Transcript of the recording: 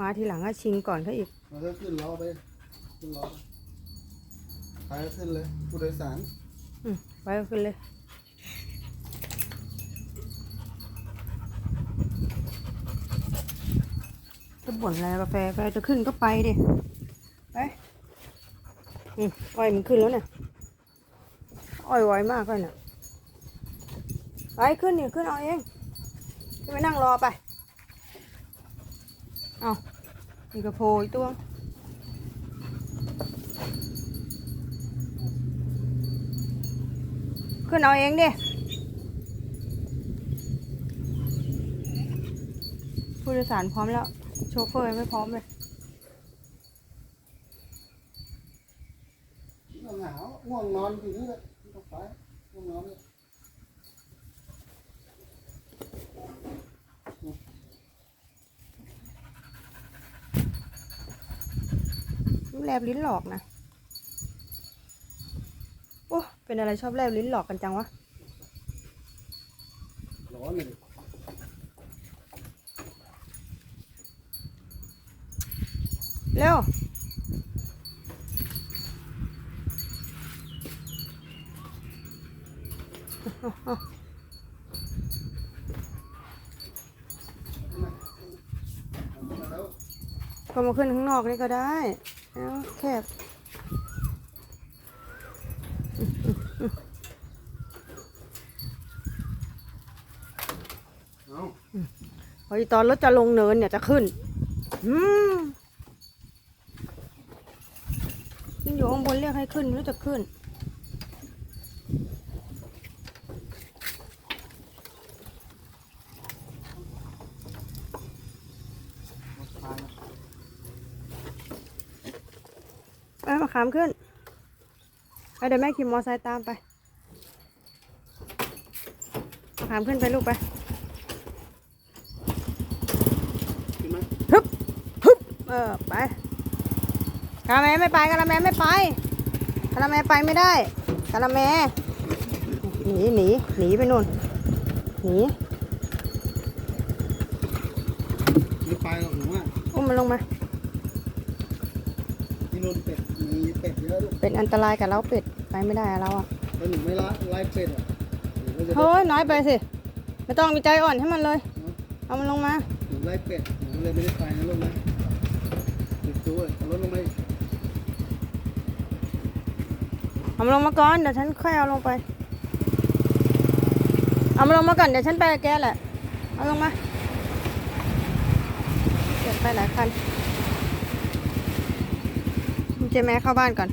มาทีหลังก็ชิงก่อนเขาอีกเราจะขึ้นล้อไปขึ้นล้อไปไปขึ้นเลยผู้โดยสารอืมไปก็ขึ้นเลย จะบ่นอะไรกาแฟกาแฟจะขึ้นก็ไปดิไปอืมอ้อยมันขึ้นแล้วเนี่ยอ้อยไวมากเลยเนี่ยไปขึ้นนี่ขึ้นเอาเองจะไปนั่งรอไป เอามีกระโพอีตัวขึ้นเอาเองดิผู้โดยสารพร้อมแล้ว โชเฟอร์ไม่พร้อมเลยหนาวง่วงนอนอยู่นี่แหละไม่ต้องไปง่วงนอนเลย แลบลิ้นหลอกนะ โอ้ เป็นอะไรชอบแลบลิ้นหลอกกันจังวะ ร้อนเลยเร็วแล้วก็มาขึ้นข้างนอกนี่ก็ได้ เอาแคบเอาพอตอนรถจะลงเนินเนี่ยจะขึ้นอืมยิ่งอยู่ข้างบนเรียกให้ขึ้นไม่รู้จะขึ้น มาขามขึ้นไปเดี๋ยวแม่ขี่มอไซค์ตามไปมาขามขึ้นไปลูกไปขึ้นไหมฮึบฮึบเออไปกะละแมไม่ไปกะละแมไม่ไปกะละแมไปไม่ได้กะละแมหนีหนีหนีไปนู่นหนีไม่ไปหรอกหนูว่าอุ้มมันลงมาที่นู่นเป็ดมี เป็ดเยอะลูกเป็นอันตรายกับเราเป็ดไปไม่ได้อะเราอะแล้วหนูไม่ละไล่เป็ดอะหนูก็จะได้เฮ้ยน้อยไปสิไม่ต้องมีใจอ่อนให้มันเลย เอามันลงมา หนูไล่เป็ดหนูก็เลยไม่ได้ไปนะลูกนะหนูช่วยเอารถลงไปเอามันลงมาก่อนเดี๋ยวฉันค่อยเอาลงไป เอามันลงมาก่อนเดี๋ยวฉันไปกับแกแหละ เอาลงมาเก็บไปหลายคัน เจแม่เข้าบ้านก่อน